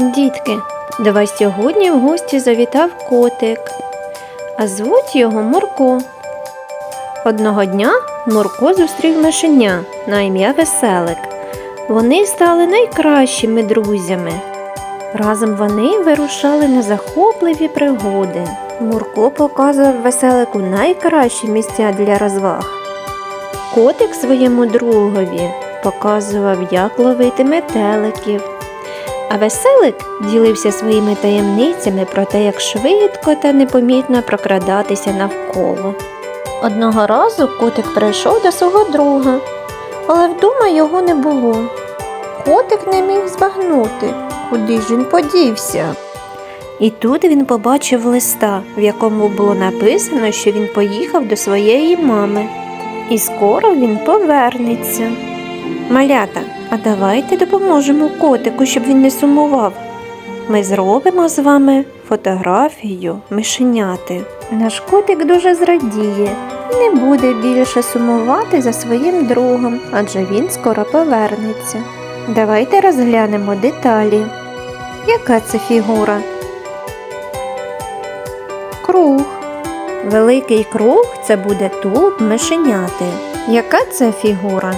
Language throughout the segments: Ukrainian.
Дітки, до вас сьогодні в гості завітав котик, а звуть його Мурко. Одного дня Мурко зустрів мишеня на ім'я Веселик. Вони стали найкращими друзями. Разом вони вирушали на захопливі пригоди. Мурко показував веселику найкращі місця для розваг. Котик своєму другові показував, як ловити метеликів. А веселик ділився своїми таємницями про те, як швидко та непомітно прокрадатися навколо. Одного разу котик прийшов до свого друга, але вдома його не було. Котик не міг збагнути, куди ж він подівся. І тут він побачив листа, в якому було написано, що він поїхав до своєї мами. І скоро він повернеться. Малята, а давайте допоможемо котику, щоб він не сумував. Ми зробимо з вами фотографію мишеняти. Наш котик дуже зрадіє, не буде більше сумувати за своїм другом, адже він скоро повернеться. Давайте розглянемо деталі. Яка це фігура? Круг. Великий круг це буде тулуб мишеняти. Яка це фігура?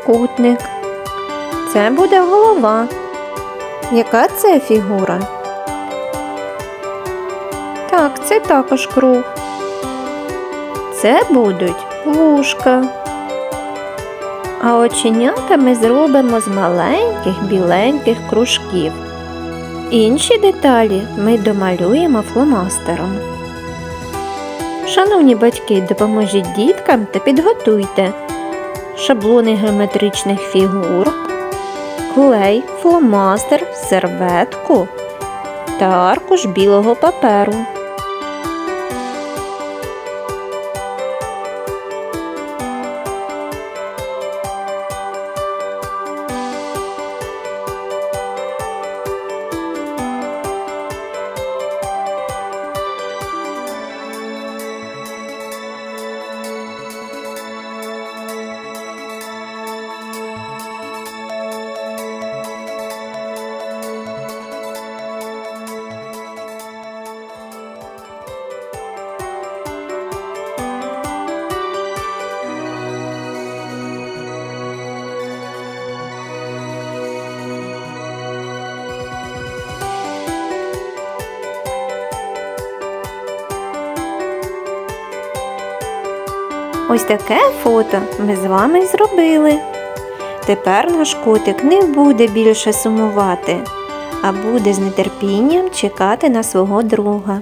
Трикутник. Це буде голова. Яка це фігура? Так, це також круг. Це будуть вушка. А оченята ми зробимо з маленьких біленьких кружків. Інші деталі ми домалюємо фломастером. Шановні батьки, допоможіть діткам та підготуйте шаблони геометричних фігур, клей, фломастер, серветку та аркуш білого паперу. Ось таке фото ми з вами зробили. Тепер наш котик не буде більше сумувати, а буде з нетерпінням чекати на свого друга.